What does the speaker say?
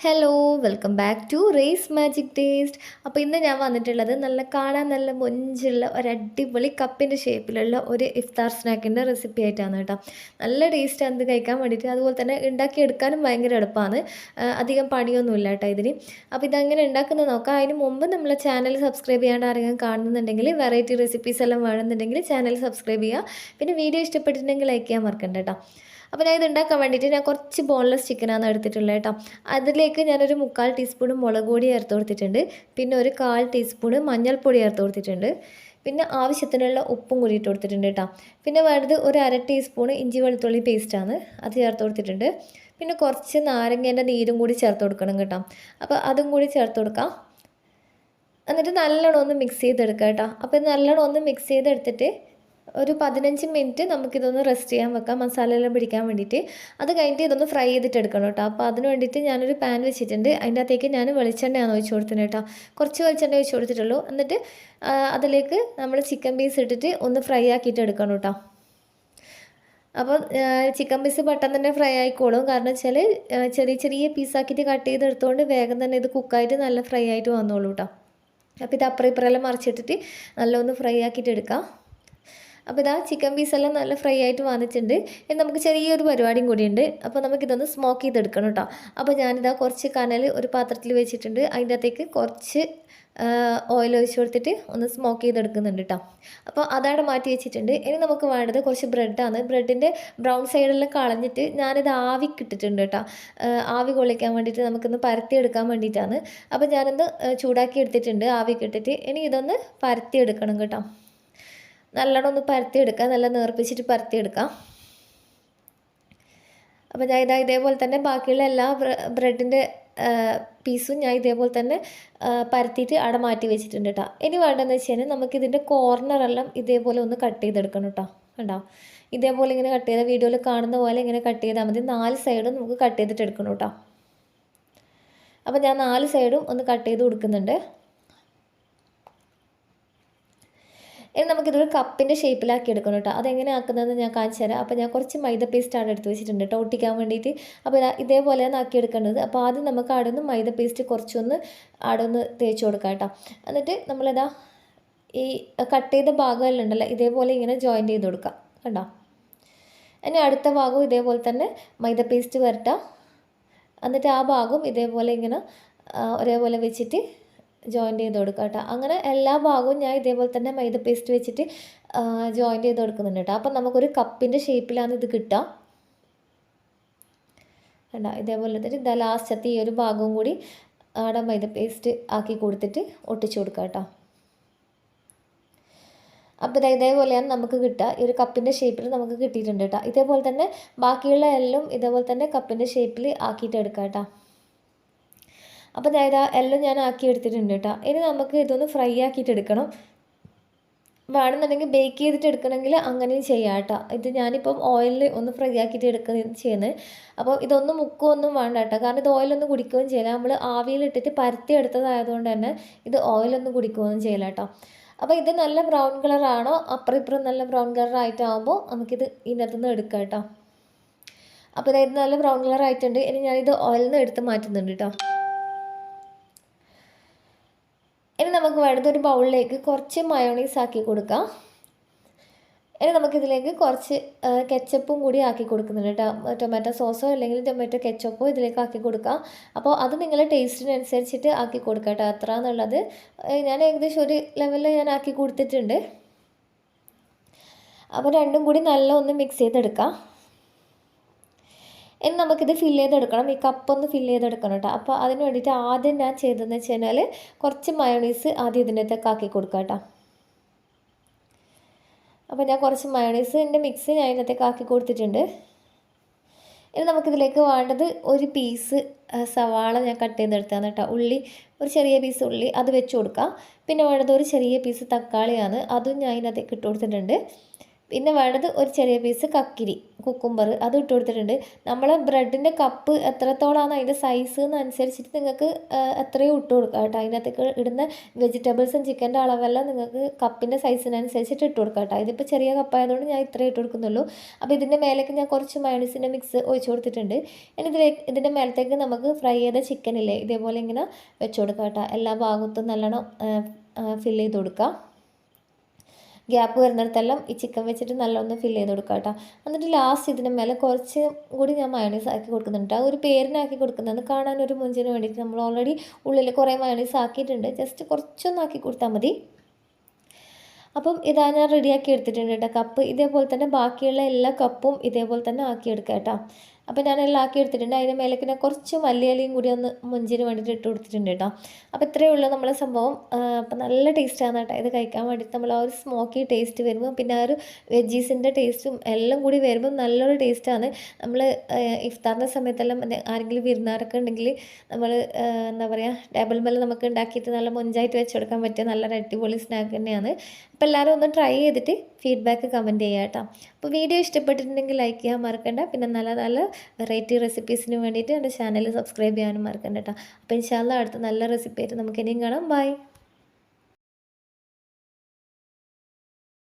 Hello welcome back to race magic taste അപ്പോൾ ഇന്ന് ഞാൻ വന്നിട്ടുള്ളത് നല്ല കാണാൻ നല്ല മൊഞ്ചുള്ള ഒരു അടിപൊളി കപ്പിന്റെ ഷേപ്പിലുള്ള ഒരു ഇഫ്താർ സ്നാക്കിന്റെ റെസിപ്പി ആയിട്ടാണ് കേട്ടോ. നല്ല ടേസ്റ്റ് ഇത് കഴിക്കാൻ വേണ്ടിയിട്ട്. അതുപോലെ തന്നെ ഉണ്ടാക്കിയെടുക്കാനും ഭയങ്കര എളുപ്പമാണ്. അധികം പണിയൊന്നുമില്ല കേട്ടോ ഇതിന്. അപ്പോൾ ഇതങ്ങനെ ഉണ്ടാക്കുന്ന നോക്കാം. അതിന് മുമ്പ് നമ്മളെ ചാനൽ സബ്സ്ക്രൈബ് ചെയ്യാണ്ട് ആരെങ്കിലും കാണുന്നുണ്ടെങ്കിൽ വെറൈറ്റി റെസിപ്പീസ് എല്ലാം വേണമെന്നുണ്ടെങ്കിൽ ചാനൽ സബ്സ്ക്രൈബ് ചെയ്യുക. പിന്നെ വീഡിയോ ഇഷ്ടപ്പെട്ടിട്ടുണ്ടെങ്കിൽ ലൈക്ക് ചെയ്യാൻ മറക്കണ്ട കേട്ടോ. അപ്പോൾ ഞാൻ ഇത് ഉണ്ടാക്കാൻ വേണ്ടിയിട്ട് ഞാൻ കുറച്ച് ബോൺലെസ് ചിക്കനാണ് എടുത്തിട്ടുള്ളത് കേട്ടോ. അതിലേക്ക് ഞാനൊരു മുക്കാൽ ടീസ്പൂൺ മുളക് പൊടി ചേർത്ത് കൊടുത്തിട്ടുണ്ട്. പിന്നെ ഒരു കാൽ ടീസ്പൂൺ മഞ്ഞൾപ്പൊടി ചേർത്ത് കൊടുത്തിട്ടുണ്ട്. പിന്നെ ആവശ്യത്തിനുള്ള ഉപ്പും കൂടി ഇട്ട് കൊടുത്തിട്ടുണ്ട് കേട്ടോ. പിന്നെ വേണ്ടത് ഒരു അര ടീസ്പൂൺ ഇഞ്ചി വെളുത്തുള്ളി പേസ്റ്റാണ് അത് ചേർത്ത് കൊടുത്തിട്ടുണ്ട്. പിന്നെ കുറച്ച് നാരങ്ങേന്റെ നീരും കൂടി ചേർത്ത് കൊടുക്കണം കേട്ടോ. അപ്പോൾ അതും കൂടി ചേർത്ത് കൊടുക്കാം. എന്നിട്ട് നല്ലോണം ഒന്ന് മിക്സ് ചെയ്തെടുക്കുക കേട്ടോ. അപ്പോൾ നല്ലോണം ഒന്ന് മിക്സ് ചെയ്തെടുത്തിട്ട് ഒരു പതിനഞ്ച് മിനിറ്റ് നമുക്കിതൊന്ന് റെസ്റ്റ് ചെയ്യാൻ വെക്കാം മസാല എല്ലാം പിടിക്കാൻ വേണ്ടിയിട്ട്. അത് കഴിഞ്ഞിട്ട് ഇതൊന്ന് ഫ്രൈ ചെയ്തിട്ട് എടുക്കണം കേട്ടോ. അപ്പോൾ അതിന് വേണ്ടിയിട്ട് ഞാനൊരു പാൻ വെച്ചിട്ടുണ്ട്. അതിന്റെ അകത്തേക്ക് ഞാൻ വെളിച്ചെണ്ണയാണ് ഒഴിച്ചു കൊടുത്തത് കേട്ടോ. കുറച്ച് വെളിച്ചെണ്ണ ഒഴിച്ചു കൊടുത്തിട്ടുള്ളൂ. എന്നിട്ട് അതിലേക്ക് നമ്മൾ ചിക്കൻ പീസ് ഇട്ടിട്ട് ഒന്ന് ഫ്രൈ ആക്കിയിട്ട് എടുക്കണം കേട്ടോ. അപ്പോൾ ചിക്കൻ പീസ് പെട്ടെന്ന് തന്നെ ഫ്രൈ ആയിക്കോളും. കാരണം വെച്ചാൽ ചെറിയ ചെറിയ പീസാക്കിയിട്ട് കട്ട് ചെയ്തെടുത്തുകൊണ്ട് വേഗം തന്നെ ഇത് കുക്കായിട്ട് നല്ല ഫ്രൈ ആയിട്ട് വന്നോളൂ കേട്ടോ. അപ്പോൾ ഇത് അപ്പുറം ഇപ്പുറം എല്ലാം മറിച്ചിട്ടിട്ട് നല്ല ഒന്ന് ഫ്രൈ ആക്കിയിട്ട് എടുക്കാം. അപ്പോൾ ഇതാ ചിക്കൻ പീസെല്ലാം നല്ല ഫ്രൈ ആയിട്ട് വന്നിട്ടുണ്ട്. ഇനി നമുക്ക് ചെറിയൊരു പരിപാടിയും കൂടിയുണ്ട്. അപ്പോൾ നമുക്കിതൊന്ന് സ്മോക്ക് ചെയ്തെടുക്കണം കേട്ടോ അപ്പോൾ ഞാനിതാ കുറച്ച് കനൽ ഒരു പാത്രത്തിൽ വെച്ചിട്ടുണ്ട്. അതിന്റെ അകത്തേക്ക് കുറച്ച് ഓയിൽ ഒഴിച്ച് കൊടുത്തിട്ട് ഒന്ന് സ്മോക്ക് ചെയ്തെടുക്കുന്നുണ്ട് കേട്ടോ അപ്പോൾ അതവിടെ മാറ്റി വെച്ചിട്ടുണ്ട്. ഇനി നമുക്ക് വേണ്ടത് കുറച്ച് ബ്രെഡാണ് ബ്രെഡിന്റെ ബ്രൗൺ സൈഡെല്ലാം കളഞ്ഞിട്ട് ഞാനിത് ആവി കിട്ടിട്ടുണ്ട് കേട്ടോ ആവി കൊള്ളിക്കാൻ വേണ്ടിയിട്ട് നമുക്കൊന്ന് പരത്തിയെടുക്കാൻ വേണ്ടിയിട്ടാണ്. അപ്പോൾ ഞാനൊന്ന് ചൂടാക്കി എടുത്തിട്ടുണ്ട് ആവി കിട്ടിട്ട് ഇനി ഇതൊന്ന് പരത്തിയെടുക്കണം കേട്ടോ. നല്ലോണം ഒന്ന് പരത്തിയെടുക്കാം നല്ല നേർപ്പിച്ചിട്ട് പരത്തിയെടുക്കാം. അപ്പോൾ ഞാൻ ഇതാ ഇതേപോലെ തന്നെ ബാക്കിയുള്ള എല്ലാ ബ്രെഡിന്റെ പീസും ഞാൻ ഇതേപോലെ തന്നെ പരത്തിയിട്ട് അവിടെ മാറ്റി വെച്ചിട്ടുണ്ട് കേട്ടോ ഇനി വേണ്ടതെന്ന് വെച്ച് കഴിഞ്ഞാൽ നമുക്കിതിന്റെ കോർണറെല്ലാം ഇതേപോലെ ഒന്ന് കട്ട് ചെയ്തെടുക്കണം കേട്ടോ കണ്ടോ? ഇതേപോലെ ഇങ്ങനെ കട്ട് ചെയ്ത വീഡിയോയിൽ കാണുന്ന പോലെ ഇങ്ങനെ കട്ട് ചെയ്താൽ മതി. നാല് സൈഡും നമുക്ക് കട്ട് ചെയ്തിട്ട് എടുക്കണം കേട്ടോ അപ്പോൾ ഞാൻ നാല് സൈഡും ഒന്ന് കട്ട് ചെയ്ത് കൊടുക്കുന്നുണ്ട്. ഇനി നമുക്കിതൊരു കപ്പിന്റെ ഷേപ്പിലാക്കി എടുക്കണം കേട്ടോ അതെങ്ങനെ ആക്കുന്നതെന്ന് ഞാൻ കാണിച്ചു തരാം. അപ്പോൾ ഞാൻ കുറച്ച് മൈദ പേസ്റ്റ് ആണ് എടുത്ത് വെച്ചിട്ടുണ്ട് കേട്ടോ ഒട്ടിക്കാൻ വേണ്ടിയിട്ട്. അപ്പോൾ ഇതാ ഇതേപോലെയാണ് ആക്കി എടുക്കേണ്ടത്. അപ്പോൾ ആദ്യം നമുക്ക് അവിടെ നിന്ന് മൈദ പേസ്റ്റ് കുറച്ചൊന്ന് അവിടെ ഒന്ന് തേച്ച് കൊടുക്കാം കേട്ടോ എന്നിട്ട് നമ്മളിതാ ഈ കട്ട് ചെയ്ത ഭാഗമെല്ലാം ഉണ്ടല്ലോ ഇതേപോലെ ഇങ്ങനെ ജോയിൻ ചെയ്ത് കൊടുക്കാം കണ്ടോ? ഇനി അടുത്ത ഭാഗവും ഇതേപോലെ തന്നെ മൈദ പേസ്റ്റ് വരട്ടാം. എന്നിട്ട് ആ ഭാഗവും ഇതേപോലെ ഇങ്ങനെ ഒരേപോലെ വെച്ചിട്ട് ജോയിൻ ചെയ്ത് കൊടുക്കുക കേട്ടോ അങ്ങനെ എല്ലാ ഭാഗവും ഞാൻ ഇതേപോലെ തന്നെ മൈദ പേസ്റ്റ് വെച്ചിട്ട് ജോയിന്റ് ചെയ്ത് കൊടുക്കുന്നുണ്ട് കേട്ടോ. അപ്പം നമുക്കൊരു കപ്പിന്റെ ഷേപ്പിലാണ് ഇത് കിട്ടുക. കണ്ടോ? ഇതേപോലെ തന്നെ ഇതാ ലാസ്റ്റത്തെ ഈ ഒരു ഭാഗവും കൂടി അവിടെ മൈദ പേസ്റ്റ് ആക്കി കൊടുത്തിട്ട് ഒട്ടിച്ചു കൊടുക്കുക കേട്ടോ. അപ്പോൾ ഇതാ ഇതേപോലെയാണ് നമുക്ക് കിട്ടുക. ഈ ഒരു കപ്പിന്റെ ഷേപ്പിൽ നമുക്ക് കിട്ടിയിട്ടുണ്ട് കേട്ടോ. ഇതേപോലെ തന്നെ ബാക്കിയുള്ള എല്ലാം ഇതേപോലെ തന്നെ കപ്പിന്റെ ഷേപ്പിൽ ആക്കിയിട്ട് എടുക്കാം കേട്ടോ. അപ്പോൾ ഇതാ എല്ലാം ഞാൻ ആക്കി എടുത്തിട്ടുണ്ട് കേട്ടോ. ഇനി നമുക്ക് ഇതൊന്ന് ഫ്രൈ ആക്കിയിട്ട് എടുക്കണം. വേണമെന്നുണ്ടെങ്കിൽ ബേക്ക് ചെയ്തിട്ട് എടുക്കണമെങ്കിൽ അങ്ങനെയും ചെയ്യാം കേട്ടോ. ഇത് ഞാനിപ്പം ഓയിലിൽ ഒന്ന് ഫ്രൈ ആക്കിയിട്ട് എടുക്കുകയും ചെയ്യുന്നത്. അപ്പോൾ ഇതൊന്നും മുക്കുകയൊന്നും വേണ്ട കേട്ടോ. കാരണം ഇത് ഓയിലൊന്നും കുടിക്കുകയും ചെയ്യില്ല. നമ്മൾ ആവിയിലിട്ടിട്ട് പരത്തി എടുത്തതായതുകൊണ്ട് തന്നെ ഇത് ഓയിലൊന്നും കുടിക്കുകയൊന്നും ചെയ്യില്ല കേട്ടോ. അപ്പോൾ ഇത് നല്ല ബ്രൗൺ കളറാണോ അപ്പുറം ഇപ്പുറം നല്ല ബ്രൗൺ കളർ ആയിട്ടാകുമ്പോൾ നമുക്കിത് ഇതിനകത്തുനിന്ന് എടുക്കാം കേട്ടോ. അപ്പോൾ ഇത് നല്ല ബ്രൗൺ കളറായിട്ടുണ്ട് ഇനി ഞാനിത് ഓയിലിൽ നിന്ന് എടുത്ത് മാറ്റുന്നുണ്ട് കേട്ടോ. ഇനി നമുക്ക് വേണ്ടത് ഒരു ബൗളിലേക്ക് കുറച്ച് മയോണീസ് ആക്കി കൊടുക്കാം. ഇനി നമുക്കിതിലേക്ക് കുറച്ച് കെച്ചപ്പും കൂടി ആക്കി കൊടുക്കുന്നുണ്ട് ടൊമാറ്റോ സോസോ അല്ലെങ്കിൽ ടൊമാറ്റോ കെച്ചപ്പോ ഇതിലേക്ക് ആക്കി കൊടുക്കാം. അപ്പോൾ അത് നിങ്ങളുടെ ടേസ്റ്റിനനുസരിച്ചിട്ട് ആക്കി കൊടുക്കാം കേട്ടോ. അത്ര എന്നുള്ളത് ഞാൻ ഏകദേശം ഒരു ലെവലിൽ ഞാൻ ആക്കി കൊടുത്തിട്ടുണ്ട്. അപ്പോൾ രണ്ടും കൂടി നല്ല ഒന്ന് മിക്സ് ചെയ്തെടുക്കാം. ഇനി നമുക്കിത് ഫില്ല് ചെയ്തെടുക്കണം. ഈ കപ്പൊന്ന് ഫില്ല് ചെയ്തെടുക്കണം കേട്ടോ. അപ്പോൾ അതിന് വേണ്ടിയിട്ട് ആദ്യം ഞാൻ ചെയ്തതെന്ന് വെച്ച് കഴിഞ്ഞാൽ കുറച്ച് മയോണീസ് ആദ്യം ഇതിനകത്തേക്ക് ആക്കി കൊടുക്കാം കേട്ടോ. അപ്പോൾ ഞാൻ കുറച്ച് മയോണൈസിന്റെ മിക്സ് ഞാൻ ഇതിനകത്തേക്ക് ആക്കി കൊടുത്തിട്ടുണ്ട്. ഇനി നമുക്കിതിലേക്ക് വേണ്ടത് ഒരു പീസ് സവാള ഞാൻ കട്ട് ചെയ്തെടുത്താണ് കേട്ടോ. ഉള്ളി ഒരു ചെറിയ പീസ് ഉള്ളി അത് വെച്ച് കൊടുക്കാം. പിന്നെ വേണ്ടത് ഒരു ചെറിയ പീസ് തക്കാളിയാണ്. അതും ഞാൻ ഇതിനകത്തേക്ക് ഇട്ട് കൊടുത്തിട്ടുണ്ട്. പിന്നെ വേണ്ടത് ഒരു ചെറിയ പീസ് കക്കിരി കുക്കുംബർ അത് ഇട്ട് കൊടുത്തിട്ടുണ്ട്. നമ്മൾ ബ്രെഡിന്റെ കപ്പ് എത്രത്തോളമാണ് അതിന്റെ സൈസ് എന്നനുസരിച്ചിട്ട് നിങ്ങൾക്ക് എത്രയും ഇട്ട് കൊടുക്കുക കേട്ടോ. അതിനകത്തേക്ക് ഇടുന്ന വെജിറ്റബിൾസും ചിക്കന്റെ അളവെല്ലാം നിങ്ങൾക്ക് കപ്പിന്റെ സൈസിനനുസരിച്ചിട്ട് ഇട്ട് കൊടുക്കുക കേട്ടോ. ഇതിപ്പോൾ ചെറിയ കപ്പായതുകൊണ്ട് ഞാൻ ഇത്രയും ഇട്ട് കൊടുക്കുന്നുള്ളൂ. അപ്പോൾ ഇതിന്റെ മേലേക്ക് ഞാൻ കുറച്ച് മയണീസിന്റെ മിക്സ് ഒഴിച്ച് കൊടുത്തിട്ടുണ്ട്. ഇനി ഇതിലേക്ക് ഇതിന്റെ മേലത്തേക്ക് നമുക്ക് ഫ്രൈ ചെയ്ത ചിക്കനില്ലേ ഇതേപോലെ ഇങ്ങനെ വെച്ച് കൊടുക്കുക കേട്ടോ. എല്ലാ ഭാഗത്തും നല്ലോണം ഫില്ല് ചെയ്ത് കൊടുക്കുക ഗ്യാപ്പ് വരുന്നിടത്തെല്ലാം ഈ ചിക്കൻ വെച്ചിട്ട് നല്ലൊന്ന് ഫില്ല് ചെയ്ത് കൊടുക്കുക കേട്ടോ. എന്നിട്ട് ലാസ്റ്റ് ഇതിന് മേലെ കുറച്ച് കൂടി ഞാൻ മയോണീസ് ആക്കി കൊടുക്കുന്നുണ്ട് ആ ഒരു പേരിനാക്കി കൊടുക്കുന്നത് കാണാൻ ഒരു മുഞ്ചിന് വേണ്ടിയിട്ട് നമ്മൾ ഓൾറെഡി ഉള്ളിൽ കുറേ മയോണീസ് ആക്കിയിട്ടുണ്ട്. ജസ്റ്റ് കുറച്ചൊന്ന് ആക്കി കൊടുത്താൽ മതി. അപ്പം ഇതാ ഞാൻ റെഡിയാക്കി എടുത്തിട്ടുണ്ട് കേട്ടോ. കപ്പ് ഇതേപോലെ തന്നെ ബാക്കിയുള്ള എല്ലാ കപ്പും ഇതേപോലെ തന്നെ ആക്കിയെടുക്കാം കേട്ടോ. അപ്പോൾ ഞാൻ എല്ലാം ആക്കി എടുത്തിട്ടുണ്ട്. അതിന് മേലേക്ക് ഞാൻ കുറച്ച് മല്ലിയിലയും കൂടി ഒന്ന് മുഞ്ചിന് വേണ്ടിയിട്ട് ഇട്ട് കൊടുത്തിട്ടുണ്ട് കേട്ടോ. അപ്പോൾ ഇത്രയേ ഉള്ളൂ നമ്മളെ സംഭവം. അപ്പോൾ നല്ല ടേസ്റ്റാണ് കേട്ടോ. ഇത് കഴിക്കാൻ വേണ്ടിയിട്ട് നമ്മൾ ആ ഒരു സ്മോക്കി ടേസ്റ്റ് വരുമ്പോൾ പിന്നെ ആ ഒരു വെജീസിന്റെ ടേസ്റ്റും എല്ലാം കൂടി വരുമ്പോൾ നല്ലൊരു ടേസ്റ്റാണ് നമ്മൾ ഇഫ്താറിന്റെ സമയത്തെല്ലാം ആരെങ്കിലും വിരുന്നാരൊക്കെ ഉണ്ടെങ്കിൽ നമ്മൾ എന്താ പറയുക ടേബിൾ മേലെ നമുക്ക് ഉണ്ടാക്കിയിട്ട് നല്ല മൊഞ്ചായിട്ട് വെച്ച് കൊടുക്കാൻ പറ്റിയ നല്ലൊരു അടിപൊളി സ്നാക്ക് തന്നെയാണ്. അപ്പോൾ എല്ലാവരും ഒന്ന് ട്രൈ ചെയ്തിട്ട് ഫീഡ്ബാക്ക് കമന്റ് ചെയ്യാം കേട്ടോ. അപ്പോൾ വീഡിയോ ഇഷ്ടപ്പെട്ടിട്ടുണ്ടെങ്കിൽ ലൈക്ക് ചെയ്യാൻ മറക്കണ്ട. പിന്നെ നല്ല നല്ല വെറൈറ്റി റെസിപ്പീസിന് വേണ്ടിയിട്ട് എന്റെ ചാനൽ സബ്സ്ക്രൈബ് ചെയ്യാനും മറക്കണ്ട കേട്ടോ. അപ്പോൾ ഇൻഷാല്ല അടുത്ത നല്ല റെസിപ്പി ആയിട്ട് നമുക്ക് ഇനിയും കാണാം. ബൈ